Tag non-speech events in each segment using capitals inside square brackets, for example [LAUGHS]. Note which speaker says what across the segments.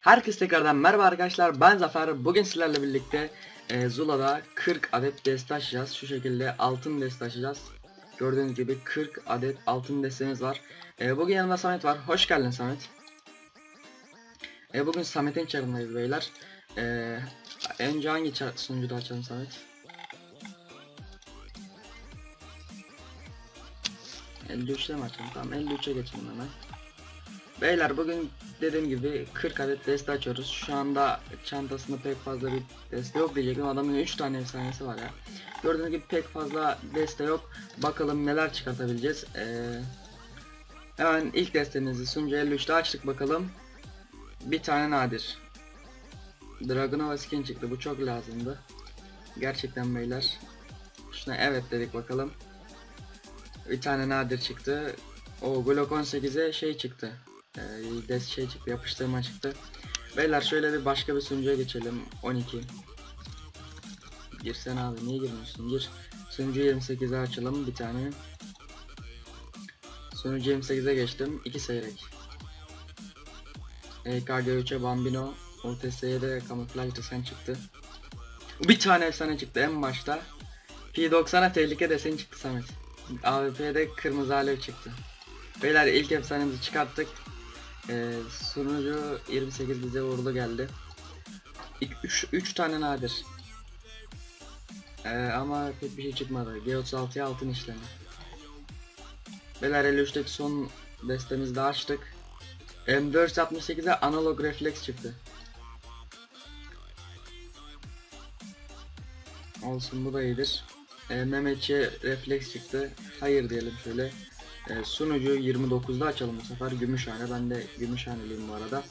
Speaker 1: Herkese tekrardan merhaba arkadaşlar. Ben Zafer. Bugün sizlerle birlikte e, Zula'da 40 adet deste açacağız. Şu şekilde altın deste açacağız. Gördüğünüz gibi 40 adet altın destemiz var. E, Bugün yanımda Samet var. Hoş geldin Samet. E, Bugün Samet'in çarındayız beyler. E, Önce hangi sunucuda açalım Samet 53'te mi açalım tamam 53'e geçelim hemen Beyler bugün dediğim gibi 40 adet deste açıyoruz. Şu anda çantasında pek fazla bir deste yok diyecektim. Adamın 3 tane efsanesi var ya. Gördüğünüz gibi pek fazla deste yok. Bakalım neler çıkartabileceğiz. Ee, hemen ilk destemizi sunucu 53'te açtık bakalım. Bir tane nadir. Dragunova skin çıktı. Bu çok lazımdı. Gerçekten beyler. Şuna evet dedik bakalım. Bir tane nadir çıktı. O Glock 18'e şey çıktı. Ee, des şey çıktı, yapıştırma çıktı. Beyler şöyle bir başka bir sunucuya geçelim. 12. Girsen abi niye girmiyorsun? Gir. Sunucu 28'e açalım bir tane. Sunucu 28'e geçtim. 2 seyrek. EKG 3'e Bambino. OTS'ye de kamuflaj desen çıktı. Bir tane efsane çıktı en başta. P90'a tehlike desen çıktı Samet. AWP'de kırmızı alev çıktı. Beyler ilk efsanemizi çıkarttık. Ee, sunucu 28 bize uğurlu geldi. 3 tane nadir. Ee, ama pek bir şey çıkmadı. G36'ya altın işlemi. Beyler 53'teki son destemizi de açtık. M468'e analog refleks çıktı. Olsun bu da iyidir. Ee, Mehmetçi'ye refleks çıktı. Hayır diyelim şöyle. Ee, sunucu 29'da açalım bu sefer Gümüşhane. Ben de Gümüşhaneliyim bu arada.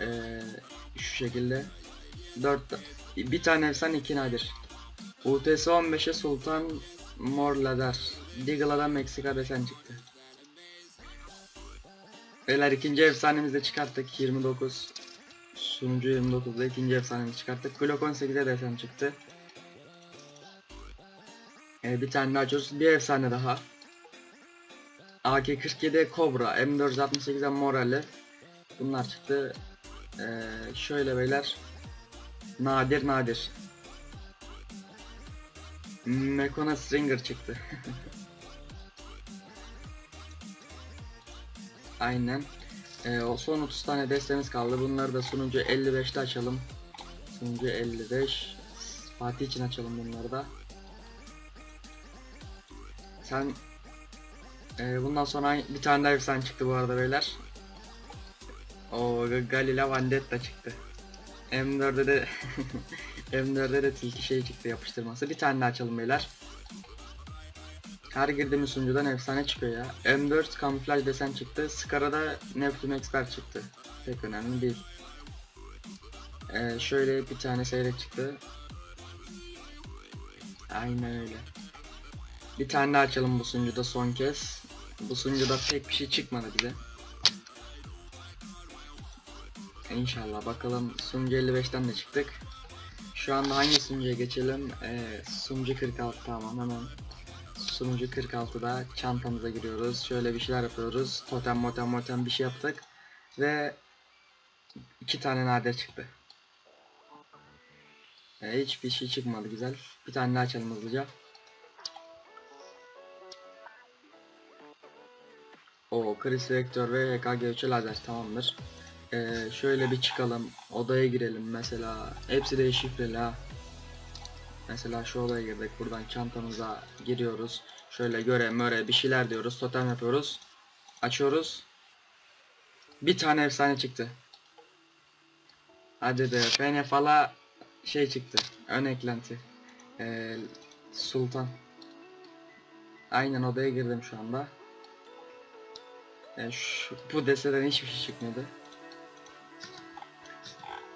Speaker 1: Ee, şu şekilde 4 bir tane efsane iki nadir. UTS 15'e Sultan Morladar. Digla'dan Meksika desen çıktı. Beyler ikinci efsanemizi de çıkarttık 29. Sunucu 29'da ikinci efsanemizi çıkarttık. Glock 18'e desen çıktı. Ee, bir tane daha açıyoruz. Bir efsane daha. AK-47 Cobra, M468'e Morale. Bunlar çıktı. Ee, şöyle beyler. Nadir nadir. Mekona Stringer çıktı. [LAUGHS] Aynen. Ee, o son 30 tane destemiz kaldı. Bunları da sunucu 55'te açalım. Sunucu 55. Fatih için açalım bunları da. Sen ee, bundan sonra bir tane daha efsane çıktı bu arada beyler. O Galila Vendetta çıktı. M4'de de [LAUGHS] M4'de de tilki şey çıktı yapıştırması. Bir tane daha açalım beyler. Her girdiğimiz sunucudan efsane çıkıyor ya. M4 kamuflaj desen çıktı. Scara'da Neptun Expert çıktı. Pek önemli değil. Ee, şöyle bir tane seyrek çıktı. Aynen öyle. Bir tane daha açalım bu sunucuda son kez. Bu sunucuda pek bir şey çıkmadı bize. İnşallah bakalım sunucu 55'ten de çıktık. Şu anda hangi sunucuya geçelim? Ee, sunucu 46 tamam hemen. Sunucu 46'da çantamıza giriyoruz. Şöyle bir şeyler yapıyoruz. Totem motem motem bir şey yaptık. Ve iki tane nadir çıktı. Ee, hiçbir şey çıkmadı güzel. Bir tane daha açalım hızlıca. O Chris Vector ve HKG3 lazer tamamdır. Ee, şöyle bir çıkalım. Odaya girelim mesela. Hepsi de şifreli ha. Mesela şu odaya girdik. Buradan çantamıza giriyoruz. Şöyle göre möre bir şeyler diyoruz. Totem yapıyoruz. Açıyoruz. Bir tane efsane çıktı. Hadi de FN fala şey çıktı. Ön eklenti. Ee, Sultan. Aynen odaya girdim şu anda. Yani şu, bu desteden hiçbir şey çıkmadı.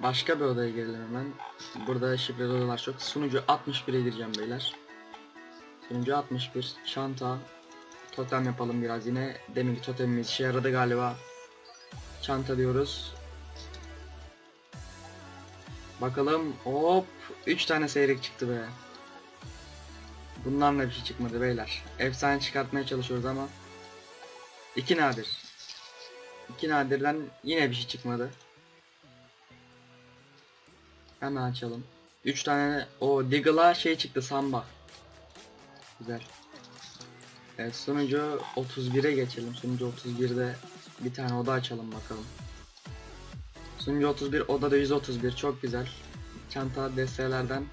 Speaker 1: Başka bir odaya girelim hemen. Burada şifreli odalar çok. Sunucu 61'e gireceğim beyler. Sunucu 61. Çanta. Totem yapalım biraz yine. Deminki totemimiz işe yaradı galiba. Çanta diyoruz. Bakalım. Hop. 3 tane seyrek çıktı be. Bundan da bir şey çıkmadı beyler. Efsane çıkartmaya çalışıyoruz ama iki nadir. İki nadirden yine bir şey çıkmadı. Hemen açalım. 3 tane o Diggle'a şey çıktı Samba. Güzel. Evet sunucu 31'e geçelim. Sunucu 31'de bir tane oda açalım bakalım. Sunucu 31 odada 131 çok güzel. Çanta destelerden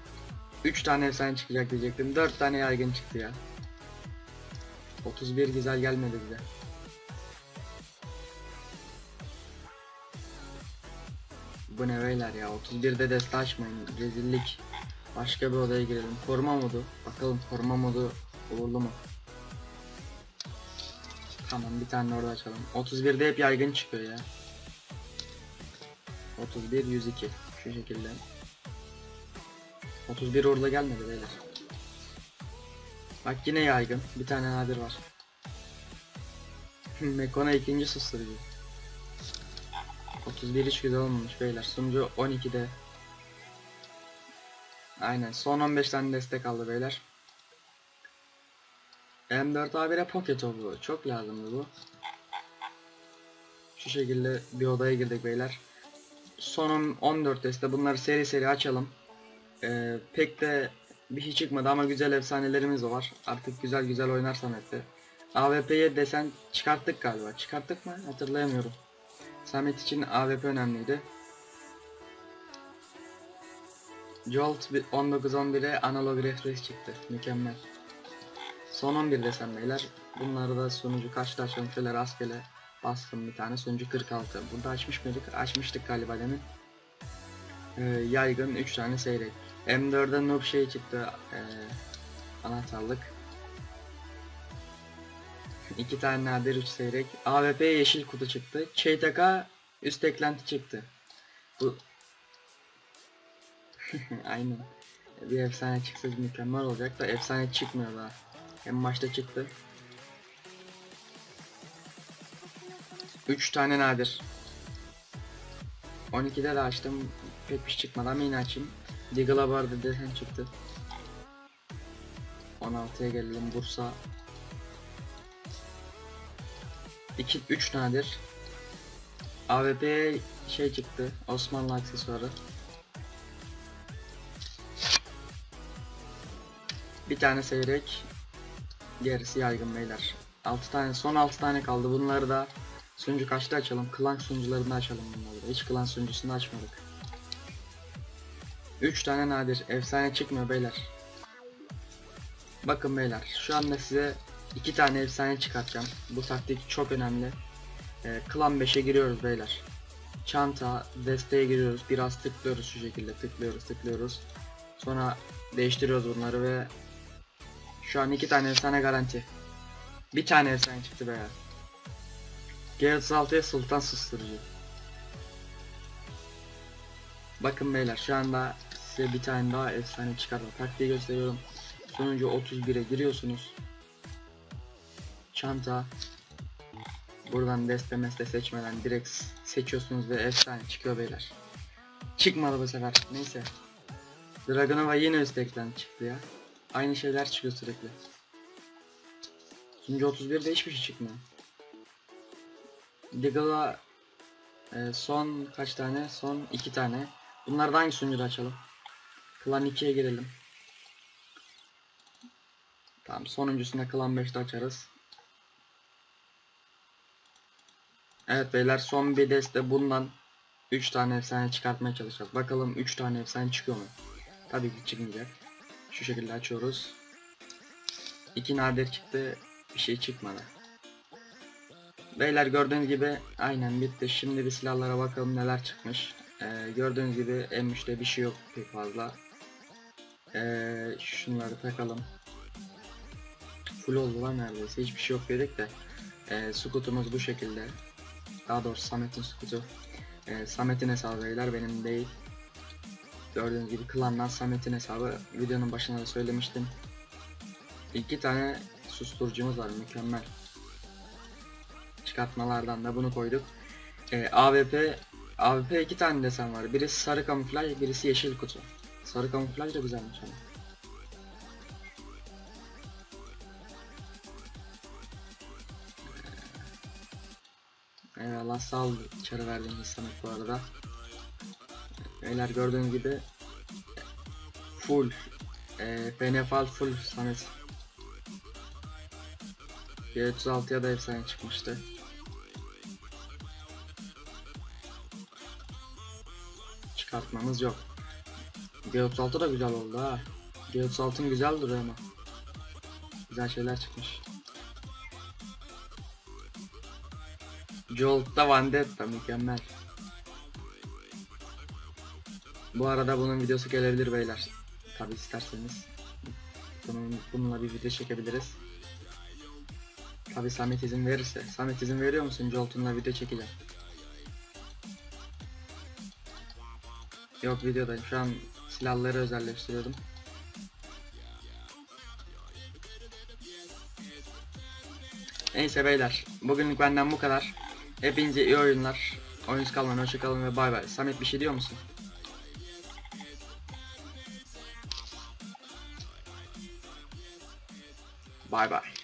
Speaker 1: 3 tane efsane çıkacak diyecektim. 4 tane yaygın çıktı ya. 31 güzel gelmedi bize. Bu ne beyler ya 31'de deste açmayın rezillik. Başka bir odaya girelim. Koruma modu. Bakalım koruma modu uğurlu mu? Tamam bir tane orada açalım. 31'de hep yaygın çıkıyor ya. 31 102 şu şekilde. 31 orada gelmedi beyler. Bak yine yaygın. Bir tane nadir var. [LAUGHS] Mekona ikinci susturucu. 31 hiç güzel olmamış beyler. Sunucu 12'de. Aynen son 15 tane destek aldı beyler. M4A1'e pocket oldu. Çok lazımdı bu. Şu şekilde bir odaya girdik beyler. Son 14 deste bunları seri seri açalım. Ee, pek de bir şey çıkmadı ama güzel efsanelerimiz de var. Artık güzel güzel oynarsam hep de. AWP'ye desen çıkarttık galiba. Çıkarttık mı? Hatırlayamıyorum. Samet için AWP önemliydi. Jolt 19-11'e analog refresh çıktı. Mükemmel. Son 11 desem beyler. Bunları da sonucu açalım şöyle rastgele bastım bir tane. Sonucu 46. Burada açmış mıydık? Açmıştık galiba demin. Ee, yaygın 3 tane seyrek. M4'den noob şey çıktı. Ee, anahtarlık. 2 tane nadir 3 seyrek. AWP yeşil kutu çıktı. ÇTK üst eklenti çıktı. Bu [LAUGHS] Aynen. Bir efsane çıksa mükemmel olacak da efsane çıkmıyor daha. Hem maçta çıktı. 3 tane nadir. 12'de de açtım. Pek bir şey çıkmadı ama yine açayım. Diggle'a vardı desen çıktı. 16'ya gelelim Bursa. 2 3 nadir. AWP şey çıktı. Osmanlı aksesuarı. Bir tane seyrek. Gerisi yaygın beyler. 6 tane son 6 tane kaldı. Bunları da sunucu kaçta açalım? Klan sunucularını açalım bunları da. Hiç klan sunucusunu açmadık. 3 tane nadir. Efsane çıkmıyor beyler. Bakın beyler şu anda size 2 tane efsane çıkartacağım. Bu taktik çok önemli. Ee, klan 5'e giriyoruz beyler. Çanta, desteğe giriyoruz. Biraz tıklıyoruz şu şekilde. Tıklıyoruz, tıklıyoruz. Sonra değiştiriyoruz bunları ve şu an iki tane efsane garanti. Bir tane efsane çıktı be ya. G36'ya Sultan susturucu. Bakın beyler şu anda size bir tane daha efsane çıkartma taktiği gösteriyorum. Sonuncu 31'e giriyorsunuz. Çanta. Buradan deste mesle seçmeden direkt seçiyorsunuz ve efsane çıkıyor beyler. Çıkmadı bu sefer. Neyse. Dragonova yine üst ekran çıktı ya. Aynı şeyler çıkıyor sürekli. Şimdi 31'de hiçbir şey çıkmıyor. Diggle'a e, son kaç tane? Son iki tane. Bunlardan hangi sunucuda açalım? Klan 2'ye girelim. Tamam sonuncusunda Klan 5'te açarız. Evet beyler son bir deste bundan 3 tane efsane çıkartmaya çalışacağız. Bakalım 3 tane efsane çıkıyor mu? Tabii ki çıkmayacak. Şu şekilde açıyoruz. İki nadir çıktı. Bir şey çıkmadı. Beyler gördüğünüz gibi aynen bitti. Şimdi bir silahlara bakalım neler çıkmış. Ee, gördüğünüz gibi M3'te bir şey yok pek fazla. Ee, şunları takalım. Full oldu lan neredeyse. Hiçbir şey yok dedik de. Ee, skutumuz bu şekilde. Daha doğrusu Samet'in skutu. Ee, Samet'in hesabı beyler benim değil. Gördüğünüz gibi klandan Samet'in hesabı videonun başında da söylemiştim. İki tane susturucumuz var mükemmel. Çıkartmalardan da bunu koyduk. Ee, AWP AWP iki tane desen var. Birisi sarı kamuflaj, birisi yeşil kutu. Sarı kamuflaj da güzelmiş ama. Eyvallah sağ ol içeri verdiğiniz Samet bu arada. Beyler gördüğünüz gibi full e, Benefal full Samet. G36'ya da efsane çıkmıştı. Çıkartmamız yok. G36 da güzel oldu ha. G36'ın güzel duruyor ama. Güzel şeyler çıkmış. Jolt'ta Vendetta mükemmel. Bu arada bunun videosu gelebilir beyler. Tabi isterseniz. Bunun, bununla bir video çekebiliriz. Tabi Samet izin verirse. Samet izin veriyor musun Jolt'unla video çekeceğim. Yok videodayım. Şu an silahları özelleştiriyordum. Neyse beyler. Bugünlük benden bu kadar. Hepinize iyi oyunlar. Oyuncu kalın, hoşça kalın ve bay bay. Samet bir şey diyor musun? Bay bay.